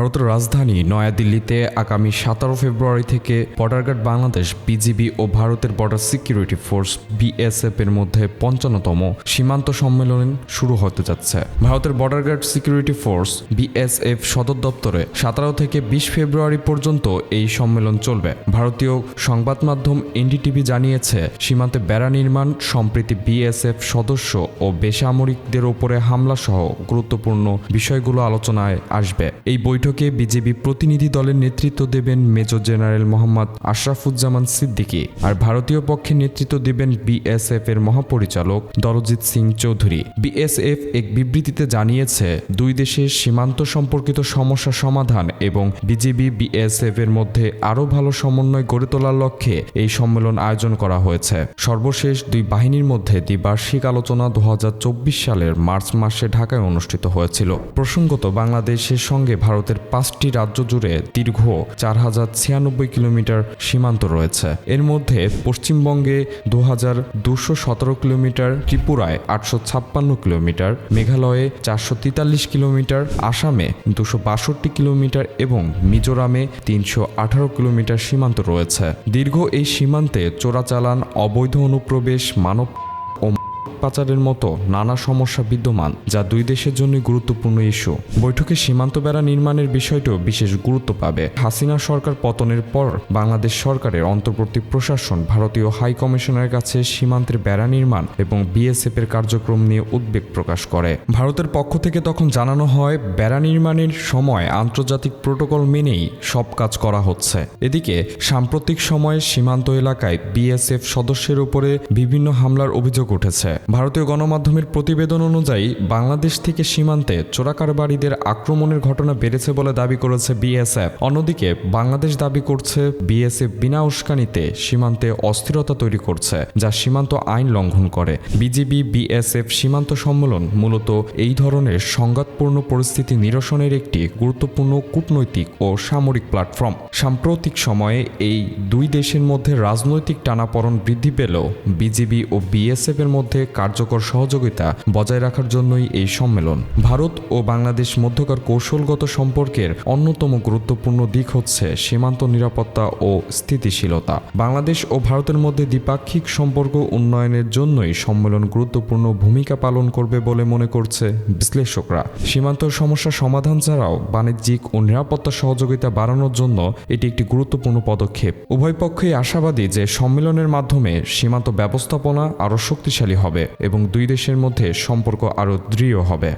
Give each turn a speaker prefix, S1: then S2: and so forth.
S1: ভারতের রাজধানী নয়াদিল্লিতে আগামী সতেরো ফেব্রুয়ারি থেকে বর্ডার গার্ড বাংলাদেশ, বিজিবি ও ভারতের বর্ডার সিকিউরিটি ফোর্স বিএসএফ এর মধ্যে পঞ্চান্নতম সীমান্ত সম্মেলন শুরু হতে যাচ্ছে। ভারতের border guard security force BSF সদর দপ্তরে সতেরো থেকে বিশ ফেব্রুয়ারি পর্যন্ত এই সম্মেলন চলবে। ভারতীয় সংবাদ মাধ্যম এনডিটিভি জানিয়েছে, সীমান্তে বেড়া নির্মাণ সম্প্রীতি বিএসএফ সদস্য ও বেসামরিকদের ওপরে হামলা সহ গুরুত্বপূর্ণ বিষয়গুলো আলোচনায় আসবে। এই বৈঠকে বিজেপি প্রতিনিধি দলের নেতৃত্ব দেবেন মেজর জেনারেল মোহাম্মদ আশরাফুজ্জামান সিদ্দিকী আর ভারতীয় পক্ষে নেতৃত্ব দেবেন বিএসএফ এর মহাপরিচালক দলজিৎ সিং চৌধুরী। বিএসএফ এক বিবৃতিতে জানিয়েছে, দুই দেশের সীমান্ত সম্পর্কিত সমস্যা সমাধান এবং বিজেপি বিএসএফ এর মধ্যে আরও ভালো সমন্বয় গড়ে তোলার লক্ষ্যে এই সম্মেলন আয়োজন করা হয়েছে। সর্বশেষ দুই বাহিনীর মধ্যে দ্বিবার্ষিক আলোচনা দু হাজার চব্বিশ সালের মার্চ মাসে ঢাকায় অনুষ্ঠিত হয়েছিল। প্রসঙ্গত, বাংলাদেশের সঙ্গে ভারতের পাঁচটি রাজ্য জুড়ে দীর্ঘ চার হাজার ছিয়ানব্বই কিলোমিটার সীমান্ত রয়েছে। এর মধ্যে পশ্চিমবঙ্গে দু হাজার দুশো সতেরো কিলোমিটার, ত্রিপুরায় আটশো ছাপ্পান্ন কিলোমিটার, মেঘালয়ে চারশো তেতাল্লিশ কিলোমিটার, আসামে দুশো বাষট্টি কিলোমিটার এবং মিজোরামে তিনশো আঠারো কিলোমিটার সীমান্ত রয়েছে। দীর্ঘ এই সীমান্তে চোরাচালান, অবৈধ অনুপ্রবেশ, মানব পাচারের মতো নানা সমস্যা বিদ্যমান যা দুই দেশের জন্য গুরুত্বপূর্ণ ইস্যু। বৈঠকে সীমান্ত বেড়া নির্মাণের বিষয়টিও বিশেষ গুরুত্ব পাবে। হাসিনা সরকার পতনের পর বাংলাদেশ সরকারের অন্তর্বর্তী প্রশাসন, ভারতীয় হাই কমিশনের কাছে সীমান্তের বেড়া নির্মাণ এবং বিএসএফ এর কার্যক্রম নিয়ে উদ্বেগ প্রকাশ করে। ভারতের পক্ষ থেকে তখন জানানো হয়, বেড়া নির্মাণের সময় আন্তর্জাতিক প্রোটোকল মেনেই সব কাজ করা হচ্ছে। এদিকে, সাম্প্রতিক সময়ে সীমান্ত এলাকায় বিএসএফ সদস্যের উপরে বিভিন্ন হামলার অভিযোগ উঠেছে। ভারতীয় গণমাধ্যমের প্রতিবেদন অনুযায়ী, বাংলাদেশ থেকে সীমান্তে চোরাকারবারীদের আক্রমণের ঘটনা বেড়েছে বলে দাবি করেছে বিএসএফ। অন্যদিকে, বাংলাদেশ দাবি করছে বিএসএফ বিনা উস্কানিতে সীমান্তে অস্থিরতা তৈরি করছে, যা সীমান্ত আইন লঙ্ঘন করে। বিজিবি বিএসএফ সীমান্ত সম্মেলন মূলত এই ধরনের সংঘাতপূর্ণ পরিস্থিতি নিরসনের একটি গুরুত্বপূর্ণ কূটনৈতিক ও সামরিক প্ল্যাটফর্ম। সাম্প্রতিক সময়ে এই দুই দেশের মধ্যে রাজনৈতিক টানাপড়ন বৃদ্ধি পেলেও বিজিবি ও বিএসএফ এর মধ্যে কার্যকর সহযোগিতা বজায় রাখার জন্যই এই সম্মেলন। ভারত ও বাংলাদেশ মধ্যকার কৌশলগত সম্পর্কের অন্যতম গুরুত্বপূর্ণ দিক হচ্ছে সীমান্ত নিরাপত্তা ও স্থিতিশীলতা। বাংলাদেশ ও ভারতের মধ্যে দ্বিপাক্ষিক সম্পর্ক উন্নয়নের জন্যই সম্মেলন গুরুত্বপূর্ণ ভূমিকা পালন করবে বলে মনে করছে বিশ্লেষকরা। সীমান্ত সমস্যা সমাধান ছাড়াও বাণিজ্যিক ও নিরাপত্তা সহযোগিতা বাড়ানোর জন্য এটি একটি গুরুত্বপূর্ণ পদক্ষেপ। উভয় পক্ষই আশাবাদী যে সম্মেলনের মাধ্যমে সীমান্ত ব্যবস্থাপনা আরও শক্তিশালী হবে। এবং দুই দেশের মধ্যে সম্পর্ক আরও দৃঢ় হবে।